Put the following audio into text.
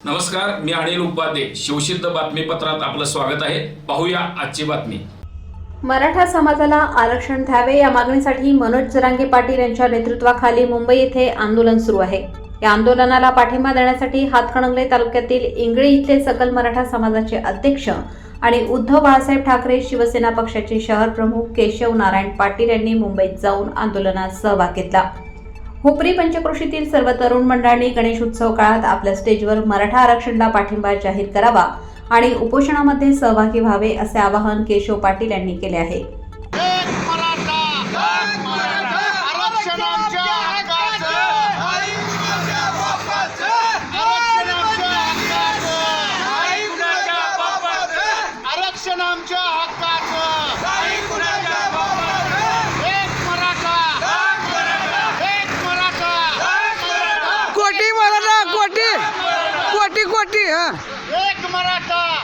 नमस्कार मी अनिल उपाध्ये. शिवसिद्ध बातमीपत्रात आपलं स्वागत आहे. पाहूया आजची बातमी. मराठा समाजाला आरक्षण द्यावे या मागणीसाठी मनोज जरांगे पाटील यांच्या नेतृत्वाखाली मुंबई येथे आंदोलन सुरू आहे. या आंदोलनाला पाठिंबा देण्यासाठी हातकणंगले तालुक्यातील इंगळे इथले सकल मराठा समाजाचे अध्यक्ष आणि उद्धव बाळासाहेब ठाकरे शिवसेना पक्षाचे शहर प्रमुख केशव नारायण पाटील यांनी मुंबईत जाऊन आंदोलनात सहभाग घेतला. हुपरी पंचक्रोशीतील सर्व तरुण मंडळांनी गणेश उत्सव काळात आपल्या स्टेजवर मराठा आरक्षणला पाठिंबा जाहीर करावा आणि उपोषणामध्ये सहभागी व्हावे असे आवाहन केशव पाटील यांनी केले आहे. आरक्षण आमच्या हक्काचं. एक मराठा एक मराठा कोटी मराठा कोटी. कोटी कोटी हा. एक मराठा.